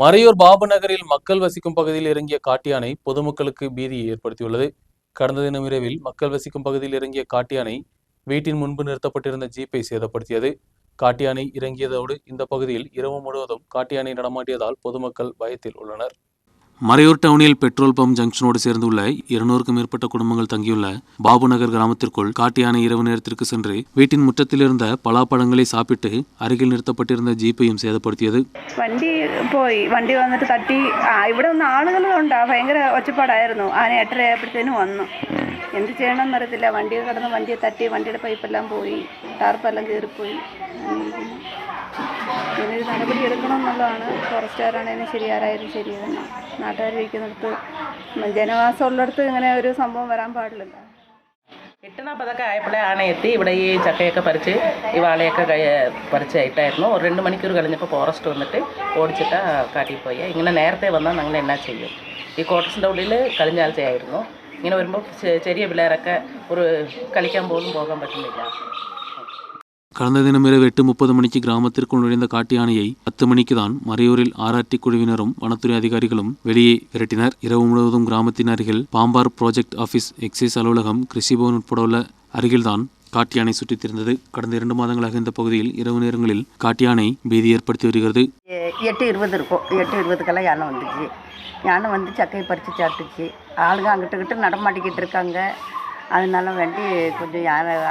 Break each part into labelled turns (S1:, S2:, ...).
S1: மறையூர் பாபு நகரில் மக்கள் வசிக்கும் பகுதியில் இறங்கிய காட்டியானை பொதுமக்களுக்கு பீதியை ஏற்படுத்தியுள்ளது. கடந்த தினம் இரவில் மக்கள் வசிக்கும் பகுதியில் இறங்கிய காட்டியானை வீட்டின் முன்பு நிறுத்தப்பட்டிருந்த ஜீப்பை சேதப்படுத்தியது. காட்டியானை இறங்கியதோடு இந்த பகுதியில் இரவு முழுவதும் காட்டியானை நடமாட்டியதால் பொதுமக்கள் பயத்தில் உள்ளனர். மறையூர் டவுனில் பெட்ரோல் பம்ப் ஜங்ஷனோடு சேர்ந்துள்ள இருநூறுக்கும் மேற்பட்ட குடும்பங்கள் தங்கியுள்ள பாபு நகர் கிராமத்திற்குள் காட்டு யானை இரவு நேரத்திற்கு சென்று வீட்டின் முற்றத்தில் இருந்த பலாப்பழங்களை சாப்பிட்டு അരികിൽ നിർത്തപ്പെട്ടിരുന്ന ജീപ്പയും സേതപ്പെടുത്തിയത്
S2: വണ്ടി പോയി വണ്ടി വന്നിട്ട് തട്ടി ആ ഇവിടെ നിന്ന് ആളുകളുണ്ട് ഭയങ്കര ഒച്ചപ്പാടായിരുന്നു ആന എട്ടര ആയപ്പോഴത്തേനും വന്നു എന്ത് ചെയ്യണമെന്ന് അറിയത്തില്ല വണ്ടി കിടന്ന് വണ്ടിയെ തട്ടി വണ്ടിയുടെ പൈപ്പെല്ലാം പോയി ടാർപ്പെല്ലാം കീറിപ്പോയി ഇതിനൊരു നടപടി എടുക്കണം എന്നുള്ളതാണ് ഫോറസ്റ്റുകാരാണെങ്കിലും ശരി ആരായാലും ശരി തന്നെ നാട്ടുകാർ ഇരിക്കുന്നിടത്ത് ജനവാസം ഉള്ളിടത്ത് ഇങ്ങനെ ഒരു സംഭവം വരാൻ പാടില്ല
S3: എട്ട് നാൽപ്പതൊക്കെ ആയപ്പോഴാണ് എത്തി. ഇവിടെ ഈ ചക്കയൊക്കെ പറിച്ച് ഈ വാളയൊക്കെ കഴി പറിച്ച് ഇട്ടായിരുന്നു. ഒരു രണ്ട് മണിക്കൂർ കഴിഞ്ഞപ്പോൾ ഫോറസ്റ്റ് വന്നിട്ട് ഓടിച്ചിട്ട് കാട്ടിൽ പോയി. ഇങ്ങനെ നേരത്തെ വന്നാൽ ഞങ്ങൾ എന്നാ ചെയ്യും? ഈ കോട്ടസിന്റെ ഉള്ളിൽ കളിഞ്ഞാഴ്ചയായിരുന്നു ഇങ്ങനെ വരുമ്പോൾ ചെറിയ പിള്ളേരൊക്കെ ഒരു കളിക്കാൻ പോലും പോകാൻ പറ്റുന്നില്ല.
S1: கடந்த தினம் இரவு எட்டு முப்பது மணிக்கு கிராமத்திற்குள் நுழைந்த காட்டு யானையை பத்து மணிக்கு தான் மறையூரில் ஆராய்ச்சி குழுவினரும் வனத்துறை அதிகாரிகளும் வெளியே விரட்டினர். இரவு முழுவதும் கிராமத்தின் அருகில் பாம்பார் ப்ராஜெக்ட் ஆபீஸ் எக்ஸைஸ் அலுவலகம் கிருஷி பவன் உட்பட உள்ள அருகில்தான் காட்டு யானை சுற்றித் திரிந்தது. கடந்த இரண்டு மாதங்களாக இந்த பகுதியில் இரவு நேரங்களில் காட்டு யானை பீதி ஏற்படுத்தி வருகிறது.
S4: எட்டு இருபது இருக்கும். எட்டு இருபதுக்கெல்லாம் யானை வந்துச்சு. யானை வந்து சக்கையை பறித்து சாப்பிட்டுச்சு. ஆளுங்க அங்கிட்டு கிட்ட நடமாட்டிக்கிட்டு இருக்காங்க. அதனால வேண்டி கொஞ்சம்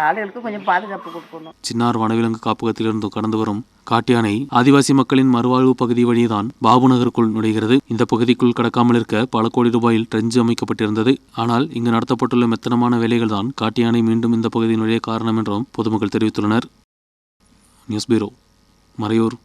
S4: ஆளுகளுக்கு கொஞ்சம் பாதுகாப்பு கொடுக்கணும்.
S1: சின்னார் வனவிலங்கு காப்பகத்திலிருந்து கடந்து வரும் காட்டு யானை ஆதிவாசி மக்களின் மறுவாழ்வு பகுதி வழியேதான் பாபு நகருக்குள் நுழைகிறது. இந்த பகுதிக்குள் கடக்காமல் இருக்க பல கோடி ரூபாயில் ட்ரெஞ்சு அமைக்கப்பட்டிருந்தது. ஆனால் இங்கு நடத்தப்பட்டுள்ள மெத்தனமான வேலைகள் தான் காட்டியானை மீண்டும் இந்த பகுதியினுடைய நுழைய காரணம் என்றும் பொதுமக்கள் தெரிவித்துள்ளனர். News bureau Maraiyur.